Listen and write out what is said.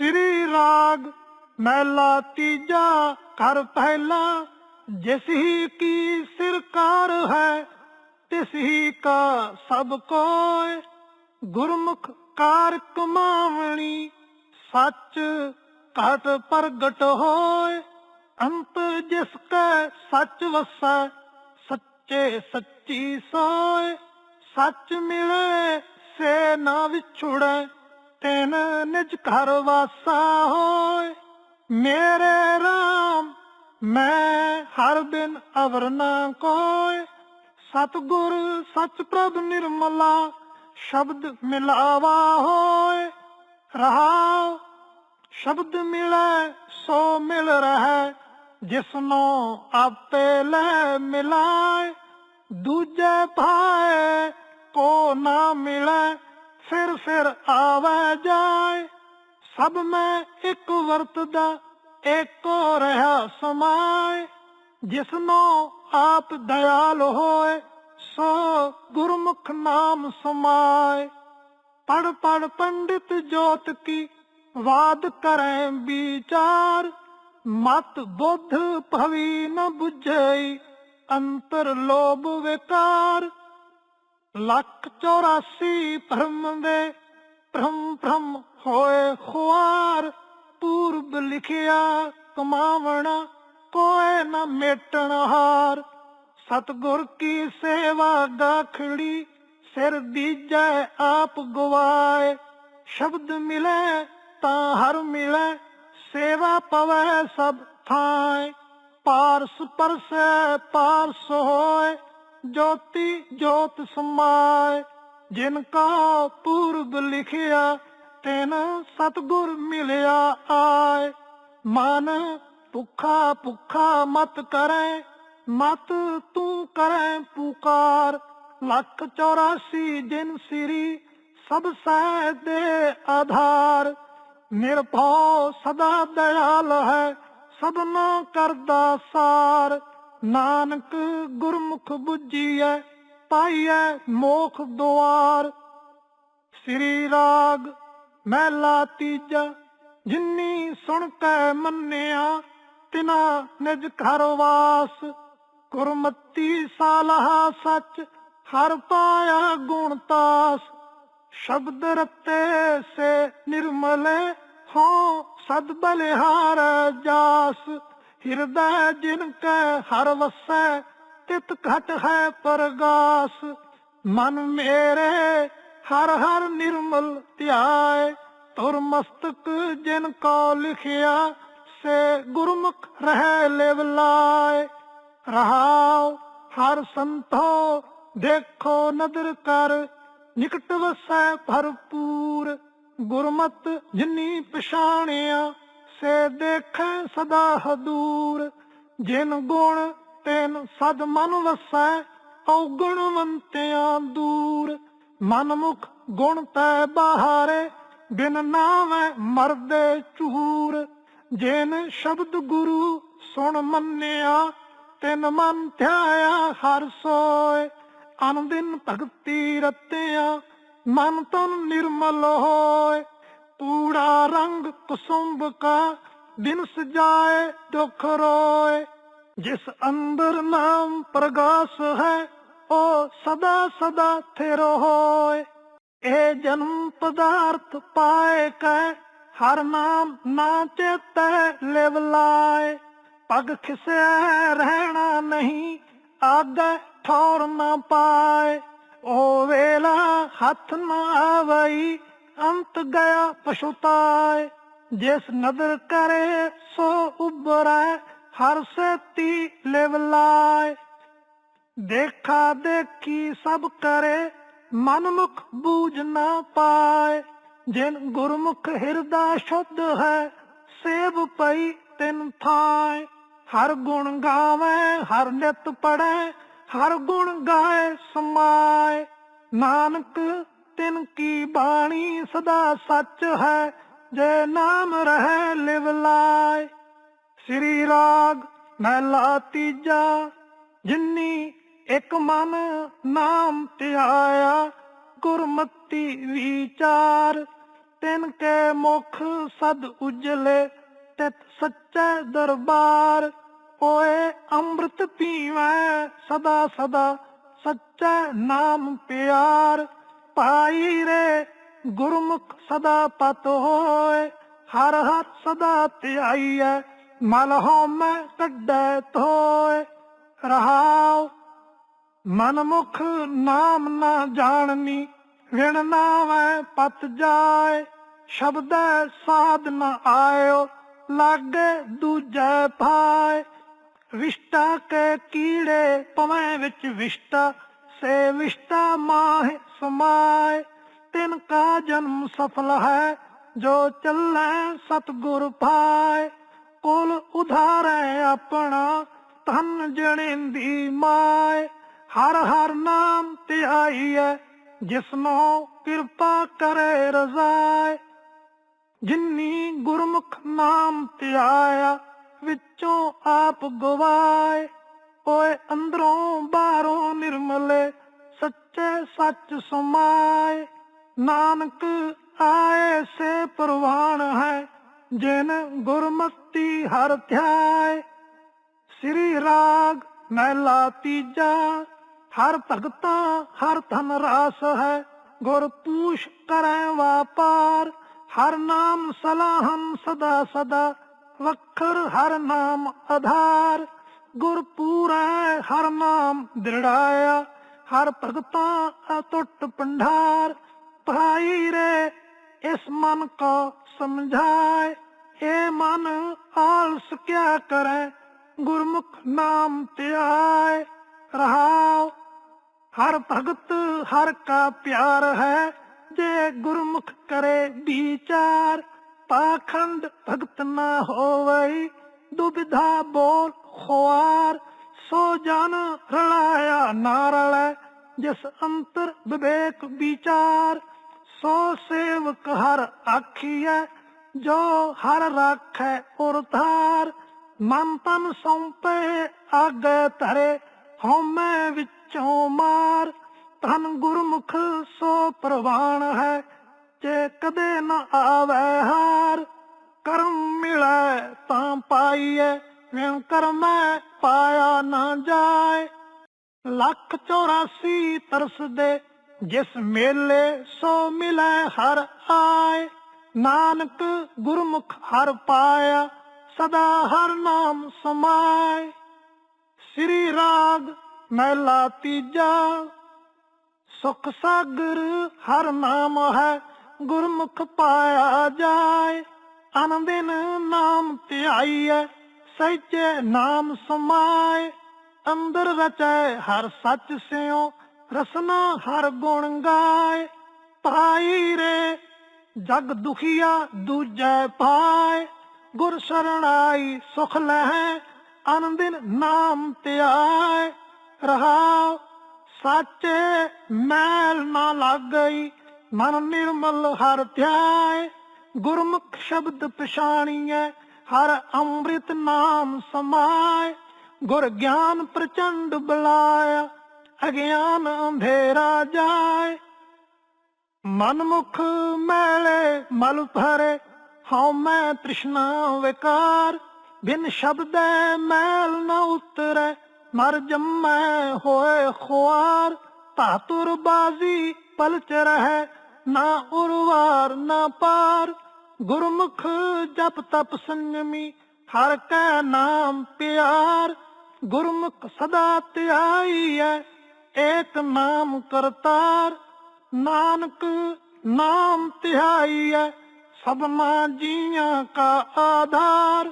ਸ੍ਰੀ ਰਾਗ ਮਹਿਲਾ ਤੀਜਾ ਕਰ ਪਹਿਲਾ, ਜਿਸ ਹੀ ਕੀ ਸਿਰਕਾਰ ਹੈ, ਤਿਸ ਹੀ ਕਾ ਸਭ ਕੋਇ। ਗੁਰਮੁਖ ਕਾਰ ਕਮਾਵਣੀ ਸੱਚ ਘਟ ਪ੍ਰਗਟ ਹੋਏ ਅੰਤ ਜਿਸ ਕੈ ਸੱਚ ਵਸੈ, ਸੱਚੇ ਸੱਚੀ ਸੋਏ ਸੱਚ ਮਿਲੇ ਸੇ ਨਾ ਵਿਛੁੜੈ ਤੈਨ ਨਿਜ ਘਰ ਵਾਸਾ ਹੋਏ। ਮੇਰੇ RAM ਮੈਂ ਹਰ ਦਿਨ ਅਵਰ ਨਾ ਕੋਇ ਸਤਗੁਰ ਸਚ ਪ੍ਰਭ ਨਿਰਮਲਾ ਸ਼ਬਦ ਮਿਲਾਵਾ ਹੋਏ। ਰਹਾਉ, ਸ਼ਬਦ ਮਿਲੇ, ਸੋ ਮਿਲ ਰਹੈ। ਜਿਸਨੂੰ ਆਪੇ ਲੈ ਮਿਲਾਏ। ਦੂਜੇ ਭਾਏ ਕੋ ਨਾ ਮਿਲੇ। ਫਿਰ ਸਿਰ ਆਵੇ ਜਾਏ, ਸਭ ਮੈਂ ਇੱਕ ਵਰਤਦਾ, ਏਕੋ ਰਹਾ ਸਮਾਏ। ਜਿਸਨੂੰ ਆਪ ਦਇਆਲ ਹੋਏ, ਸੋ ਗੁਰਮੁਖ ਨਾਮ ਸਮਾਏ। ਪੜ ਪੜ ਪੰਡਿਤ ਜੋਤ ਕੀ ਵਾਦ ਕਰੈ ਵਿਚਾਰ, ਮਤ ਬੁੱਧ ਭਵੀ ਨ 부ਝਈ ਅੰਤਰ ਲੋਭ ਵਿਕਾਰ। ਲੱਖ 84 ਭਰਮ ਦੇ ਭ੍ਰਮ ਭ੍ਰਮ ਹੋਏ ਖੁਆਰ, ਪੂਰਬ ਲਿਖਿਆ ਕਮਾਵਣਾ, ਕੋਏ ਨਾ ਮੇਟਣ ਹਾਰ। ਸਤਗੁਰ ਕੀ ਸੇਵਾ ਗਾਖੜੀ, ਸਿਰ ਦੀਜੈ ਆਪ ਗਵਾਏ। ਸ਼ਬਦ ਮਿਲੇ ਤਾਂ ਹਰ ਮਿਲੇ, ਸੇਵਾ ਪਵੈ ਸਭ ਥਾਏ। ਪਾਰਸ ਪਰਸੈ ਪਾਰਸ ਹੋਏ ਜੋਤੀ ਜੋਤ ਸਮਾਏ, ਜਿਨ ਕਾ ਪੂਰਬ ਲਿਖਿਆ, ਤੈਨ ਸਤਗੁਰ ਮਿਲਿਆ ਆਏ। ਮਨ ਭੁੱਖਾ ਭੁੱਖਾ ਮਤ ਕਰੈ, ਮਤ ਤੂੰ ਕਰੈ ਪੁਕਾਰ। ਲੱਖ 84 ਦਿਨ ਸਿਰੀ, ਸਭ ਸਹਿ ਦੇ ਆਧਾਰ। ਨਿਰਭਉ ਸਦਾ ਦਇਆਲ ਹੈ ਸਭਨਾ ਕਰਦਾ ਸਾਰ। ਨਾਨਕ ਗੁਰਮੁਖ 부ਜੀਐ ਪਾਈਐ ਮੋਖ ਦੁਆਰ। ਸ੍ਰੀ ਰਾਗ ਮਹਿਲਾ ਤੀਜਾ, ਜਿਨੀ ਸੁਣ ਕੇ ਮੰਨਿਆ, ਤਿਨਾ ਨਿਜ ਘਰ ਵਾਸ। ਗੁਰਮਤੀ ਸਾਲਹਾ ਸੱਚ, ਹਰ ਪਾਇਆ ਗੁਣਤਾਸ ਸ਼ਬਦ ਰਤੇ ਸੇ ਨਿਰਮਲੇ ਹੋ ਸਦ ਬਲਿਹਾਰ ਜਾਸ। ਹਿਰਦੈ ਜਿਨ ਕੈ ਹਰ ਵਸੈ, ਤਿਤ ਘਟ ਹੈ ਪਰਗਾਸ। ਮਨ ਮੇਰੇ ਹਰ ਹਰ ਨਿਰਮਲ ਧਿਆਏ, ਤੁਰ ਮਸਤਕ ਜਿਨ ਕੋ ਲਿਖਿਆ, ਸੇ ਗੁਰਮੁਖ ਰਹਿ ਲਿਵ ਲਾਏ। ਰਹਾਉ ਹਰ ਸੰਤੋ, ਦੇਖੋ ਨਦਰ ਕਰ, ਨਿਕਟ ਵਸੈ ਭਰਪੂਰ। ਗੁਰਮਤ ਜਿਨੀ ਪਛਾਣਿਆ ਸੇ ਦੇਖੈ ਸਦਾ ਹਦੂਰ। ਜਿਨ ਗੁਣ ਤੈਨ ਸਦ ਮਨ ਵਸੈ ਔਗਣਵੰਤਿਆਂ ਦੂਰ। ਮਨ ਮੁਖ ਗੁਣ ਤੈ ਬਾਹਰੇ, ਬਿਨ ਨਾਵੇਂ ਮਰਦੇ ਚੂਰ ਜਿਨ ਸ਼ਬਦ ਗੁਰੂ ਸੁਣ ਮੰਨਿਆ, ਤਿਨ ਮਨ ਧਿਆਇਆ ਹਰ ਸੋਏ। ਅਨੰਦਿਨ ਭਗਤੀ ਰਤਿਆ, ਮਨ ਤਨ ਨਿਰਮਲ ਹੋਏ। ਪੂੜਾ ਰੰਗ ਕੁਸੁੰਭ ਕਾ ਦਿਨ ਸਜਾਏ ਦੁਖ ਰੋਏ। ਜਿਸ ਅੰਦਰ ਨਾਮ ਪ੍ਰਗਾਸ ਹੈ, ਉਹ ਸਦਾ ਸਦਾ ਥਿਰ ਹੋਏ। ਇਹ ਜਨਮ ਪਦਾਰਥ ਪਾਏ ਕੈ, ਹਰ ਨਾਮ ਨਾ ਚੇਤੈ ਲਿਵ ਲਾਏ। ਪਗ ਖਿਸਿਆ ਰਹਿਣਾ ਨਹੀਂ ਆਗੇ ਠੌਰ ਨਾ ਪਾਏ। ਉਹ ਵੇਲਾ ਹੱਥ ਨਾ ਆਵਈ ਅੰਤ ਗਿਆ ਪਛੁਤਾਏ, ਜਿਸ ਨਦਰ ਕਰੇ ਸੋ ਉਬਰੈ ਹਰ ਸੇਤੀ ਲਿਵ ਦੇਖਾ ਦੇਖੀ ਸਭ ਕਰੇ, ਮਨਮੁਖ ਬੂਝ ਨਾ ਪਾਏ। ਜਿਨ ਗੁਰਮੁਖ ਹਿਰਦਾ ਸ਼ੁੱਧ ਹੈ, ਸੇਵ ਪਈ ਤਿਨ ਥਾਏ। ਹਰ ਗੁਣ ਗਾਵੇ, ਹਰ ਨਿਤ ਪੜੈ ਹਰ ਗੁਣ ਗਾਏ ਸਮਾਏ। ਨਾਨਕ ਤਿਨ ਕੀ ਬਾਣੀ ਸਦਾ ਸੱਚ ਹੈ, ਜੇ ਨਾਮ ਰਹਿ ਲਿਵ ਲਾਏ ਸ੍ਰੀ ਰਾਗ ਮਹਿਲਾ ਤੀਜਾ, ਜਿਨੀ ਇੱਕ ਮਨ ਨਾਮ ਧਿਆਇਆ, ਗੁਰਮਤੀ ਵਿਚਾਰ। ਤਿਨ ਕੇ ਮੁਖ ਸਦ ਉਜਲੇ, ਤਿਤ ਸੱਚੇ ਦਰਬਾਰ। ਓਏ ਅੰਮ੍ਰਿਤ ਪੀਵੈ ਸਦਾ ਸਦਾ, ਸੱਚਾ ਨਾਮ ਪਿਆਰ। ਪਾਈ ਰੇ, ਗੁਰਮੁਖ ਸਦਾ ਪਤ ਹੋਏ, ਹਰ ਹਰ ਸਦਾ ਧਿਆਈਐ, ਮਲ ਹਉਮੈ ਕੱਢੈ ਧੋਏ। ਰਹਾਉ, ਮਨਮੁਖ ਨਾਮ ਨਾ ਜਾਣਨੀ, ਵਿਣ ਨਾਵੈ ਪਤ ਜਾਏ, ਸ਼ਬਦੈ ਸਾਧ ਨ ਆਇਓ, ਲਾਗੇ ਦੂਜੈ ਭਾਏ ਵਿਸ਼ਟਾ ਕੇ ਕੀੜੇ ਪਵੇਂ ਵਿੱਚ ਵਿਸ਼ਟਾ ਸੇ ਵਿਸ਼ਟਾ ਮਾਹਿ ਸਮਾਏ, ਤਿਨ ਕਾ ਜਨਮ ਸਫਲ ਹੈ, ਜੋ ਚੱਲੈ ਸਤਗੁਰ ਪਾਏ। ਕੁਲ ਉਧਾਰੈ ਆਪਣਾ, ਧਨ ਜਣੇਂਦੀ ਮਾਏ। ਹਰ ਹਰ ਨਾਮ ਧਿਆਈਐ ਜਿਸਨੋ ਕਿਰਪਾ ਕਰੇ ਰਜ਼ਾਏ। ਜਿਨੀ ਗੁਰਮੁਖ ਨਾਮ ਧਿਆਇਆ ਵਿੱਚੋਂ ਆਪ ਗਵਾਏ। ਓਏ ਅੰਦਰੋਂ ਬਾਹਰੋਂ ਨਿਰਮਲੇ, ਸੱਚੇ ਸੱਚ ਸਮਾਏ। ਨਾਨਕ ਆਏ ਸੇ ਪ੍ਰਵਾਨ ਹੈ, ਜਿਨ ਗੁਰਮਤੀ ਹਰ ਧਿਆਏ। ਸ੍ਰੀ ਰਾਗ ਮਹਿਲਾ ਤੀਜਾ, ਹਰ ਭਗਤਾ ਹਰ ਧਨ ਰਾਸ ਹੈ। ਗੁਰ ਪੂਛ ਕਰੈ ਵਾਪਾਰ, ਹਰ ਨਾਮ ਸਲਾਹੰ ਸਦਾ ਸਦਾ, ਵਖਰ ਹਰ ਨਾਮ ਆਧਾਰ। ਗੁਰ ਪੂਰੈ ਹਰ ਨਾਮ ਦ੍ਰਿੜਾਇਆ ਹਰ ਭਗਤਾਂ ਅਟੁੱਟ ਪੰਡਾਰ ਭਾਈ ਰੇ, ਇਸ ਮਨ ਕੋ ਸਮਝਾਏ ਇਹ ਮਨ ਆਲਸ ਕਿਆ ਕਰੇ, ਗੁਰਮੁਖ ਨਾਮ ਧਿਆਏ, ਰਹਾਉ। ਹਰ ਭਗਤ, ਹਰ ਕਾ ਪਿਆਰ ਹੈ, ਜੇ ਗੁਰਮੁਖ ਕਰੇ ਵਿਚਾਰ, ਪਾਖੰਡ ਭਗਤ ਨਾ ਹੋਵਈ ਦੁਬਿਧਾ ਬੋਲ ਖੁਆਰ, ਸੋ ਜਨ ਰਲਾਇਆ ਨਾ ਰਲੈ ਜਿਸ ਅੰਤਰ ਵਿਵੇਕ ਵਿਚਾਰ। ਸੋ ਸੇਵਕ ਹਰ ਆਖੀਐ, ਜੋ ਹਰ ਰਾਖੈ ਉਰ ਧਾਰ। ਮਨ ਤਨ ਸੌਂਪੇ, ਆਗੇ ਧਰੇ, ਹਉਮੈ ਵਿੱਚੋਂ ਮਾਰ। ਧਨ ਗੁਰਮੁਖ ਸੋ ਪ੍ਰਵਾਨ ਹੈ, ਜੇ ਕਦੇ ਨ ਆਵੇ ਹਾਰ। ਕਰਮ ਮਿਲੈ ਤਾਂ ਪਾਈਐ ਵਿਣ ਕਰਮੈ ਪਾਇਆ ਨਾ ਜਾਏ। ਲੱਖ 84 ਤਰਸ ਦੇ ਜਿਸ ਮੇਲੇ ਸੋ ਮਿਲੈ ਹਰ ਆਏ। ਨਾਨਕ ਗੁਰਮੁਖ ਹਰ ਪਾਇਆ, ਸਦਾ ਹਰ ਨਾਮ ਸਮਾਏ। ਸ੍ਰੀ ਰਾਗ ਮਹਿਲਾ ਤੀਜਾ, ਸੁਖ ਸਾਗਰ ਹਰ ਨਾਮ ਹੈ, ਗੁਰਮੁਖ ਪਾਇਆ ਜਾਏ। ਅਨੰਦਿਨ ਨਾਮ ਧਿਆਈਐ ਸਹਿਜੇ ਨਾਮ ਸਮਾਏ। ਅੰਦਰ ਰਚੈ ਹਰ ਸੱਚ ਸਿਓ ਰਸਨਾ ਹਰ ਗੁਣ ਗਾਏ। ਭਾਈ ਰੇ, ਜਗ ਦੁਖੀਆ ਦੂਜੈ ਪਾਏ। ਗੁਰ ਸਰਣਾਈ ਸੁਖ ਲਹਿ ਅਨੰਦਿਨ ਨਾਮ ਧਿਆਏ ਰਹਾਉ, ਸਾਚੇ ਮੈਲ ਨਾ ਲੱਗਈ, ਮਨ ਨਿਰਮਲ ਹਰ ਧਿਆਏ। ਗੁਰਮੁਖ ਸ਼ਬਦ ਪਛਾਣੀਐ, ਹਰ ਅੰਮ੍ਰਿਤ ਨਾਮ ਸਮਾਏ। ਗੁਰ ਗਿਆਨ ਪ੍ਰਚੰਡ ਬਲਾਇਆ, ਅਗਿਆਨ ਅੰਧੇਰਾ ਜਾਏ। ਮਨਮੁਖ ਮੈਲੇ ਮਲ ਭਰੇ, ਹਉ ਮੈਂ ਤ੍ਰਿਸ਼ਨਾ ਵਿਕਾਰ। ਬਿਨ ਸ਼ਬਦੈ ਮੈਲ ਨ ਉਤਰੈ, ਮਰ ਜੰਮੈ ਹੋਏ ਖੁਆਰ। ਧਾਤੁਰ ਬਾਜ਼ੀ ਪਲਚ ਰਹਿ ਨਾ ਉਰਵਾਰ, ਨਾ ਪਾਰ। ਗੁਰਮੁਖ ਜਪ ਤਪ ਸੰਜਮੀ, ਹਰ ਕੈ ਨਾਮ ਪਿਆਰ। ਗੁਰਮੁਖ ਸਦਾ ਧਿਆਈਐ ਏਕ ਨਾਮ ਕਰਤਾਰ। ਨਾਨਕ ਨਾਮ ਧਿਆਈਐ ਸਭਨਾ ਜੀਆਂ ਕਾ ਆਧਾਰ।